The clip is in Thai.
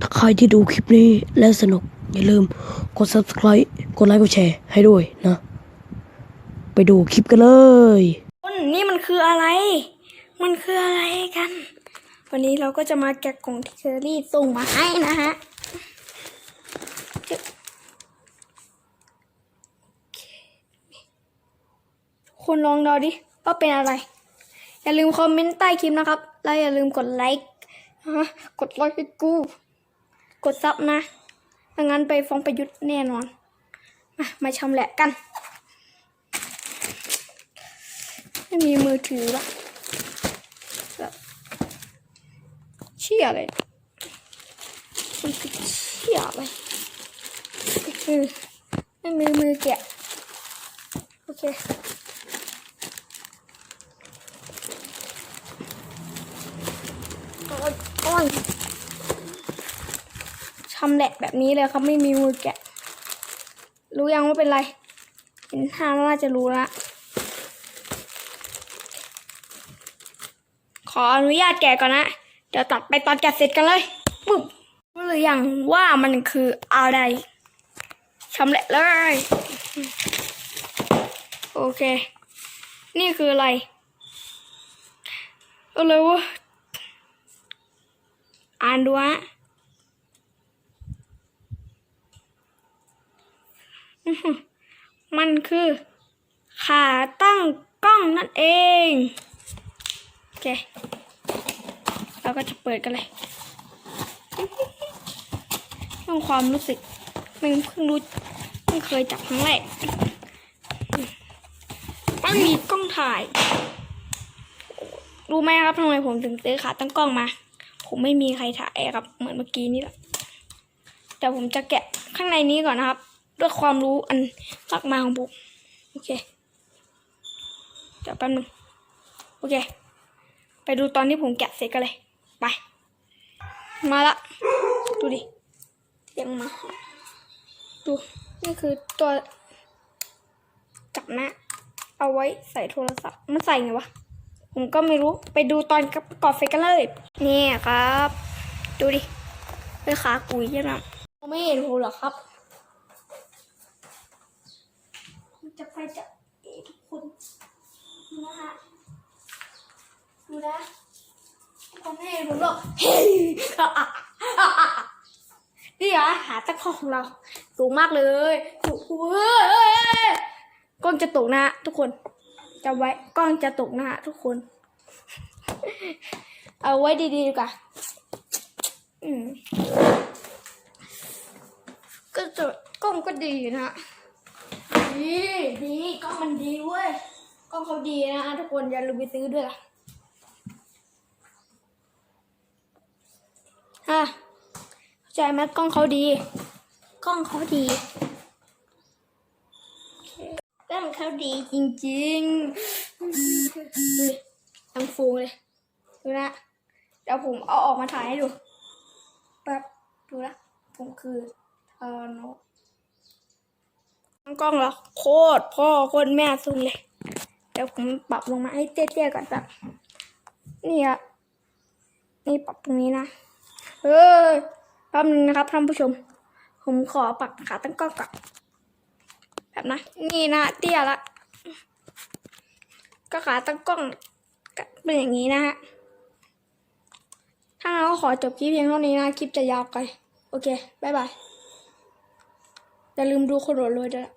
ถ้าใครที่ดูคลิปนี้แล้วสนุก อย่าลืมกด subscribe กดไลค์กดแชร์ให้ด้วยนะ ไปดูคลิปกันเลยนี่มันคืออะไร มันคืออะไรกัน วันนี้เราก็จะมาแกะกล่องที่เชอรี่ส่งมาให้นะฮะคนลองเดาดิว่าเป็นอะไร อย่าลืมคอมเมนต์ใต้คลิปนะครับ แล้วอย่าลืมกดไลค์ฮะกดไลค์ให้กู กดซับนะไม่งั้นไปฟ้องประยุทธ์แน่นอน มามาชำแหละกัน ไม่มีมือถือละแบบเชี่ยอะไรมันเชี่ยอะไรเออไม่มีมือแกะ โอเคอ้ยโอ้ย ชำแหละแบบนี้เลยครับไม่มีมือแกะ รู้ยังว่าเป็นไรเห็นท่าน่าจะรู้ละ ขออนุญาตแกะก่อนนะ เดี๋ยวตัดไปตอนแกะเสร็จกันเลยปุ๊บรู้หรือยังว่ามันคืออะไรชำแหละเลย โอเค นี่คืออะไรอะไรวะอ่านดูฮะอื้อหือ มันคือ ขาตั้งกล้องนั่นเอง โอเค เราก็จะเปิดกันเลยเรื่องความรู้สึกไม่เพิ่งรู้เพิ่งเคยจับครั้งแรกไม่มีกล้องถ่าย รู้ไหมครับทำไมผมถึงซื้อขาตั้งกล้องมา ผมไม่มีใครถ่ายครับ เหมือนเมื่อกี้นี่แหละแต่ผมจะแกะข้างในนี้ก่อนนะครับ ด้วยความรู้อันมากมายของผมโอเคเดี๋ยวแป๊บนึงโอเค ไปดูตอนที่ผมแกะเสร็จกันเลย ไป มาละ ดูดิเสียงมา ดู นี่คือตัวจับหน้าเอาไว้ใส่โทรศัพท์ มันใส่ไงวะ ผมก็ไม่รู้ ไปดูตอนประกอบเสร็จกันเลย นี่ครับ ดูดิเป็นขากุยใช่ไหมไม่เห็นผมหรอครับผมจะไปจับเอทุกคนนะฮะ ดูนะ ผมไม่เห็นผมหรอกเฮ้ยนี่เหรอหาตะขอของเรา สูงมากเลยสูงเฮ้ยกล้องจะตกนะทุกคนจำไว้กล้องจะตกนะทุกคน เอาไว้ดีๆดีกว่าอืมก็จะกล้องก็ดีนะดีดีกล้องมันดีเว้ยกล้องเขาดีนะทุกคนอย่าลืมไปซื้อด้วยล่ะ ฮะเข้าใจไหมกล้องเขาดี กล้องเขาดีโอเคกล้องเขาดีจริงๆดูดิทั้งฟูงเลย ดูนะ เดี๋ยวผมเอาออกมาถ่ายให้ดูแป๊บดูนะ ผมคือทานอตั้งกล้องแล้วโคตรพ่อโคตรแม่ซุงเลย เดี๋ยวผมปรับลงมาให้เตี้ยๆก่อนแบบนี่อะนี่ปรับตรงนี้นะ เฮ้ยแป๊บนึงนะครับท่านผู้ชม ผมขอปรับขาตั้งกล้องก่อนแบบนะ นี่นะเตี้ยละ ก็ขาตั้งกล้องเป็นอย่างนี้นะฮะ ถ้าเราก็ขอจบคลิปเพียงเท่านี้นะ คลิปจะยาวไป โอเค บ๊ายบาย อย่าลืมดูคนโดดเลยด้วยนะ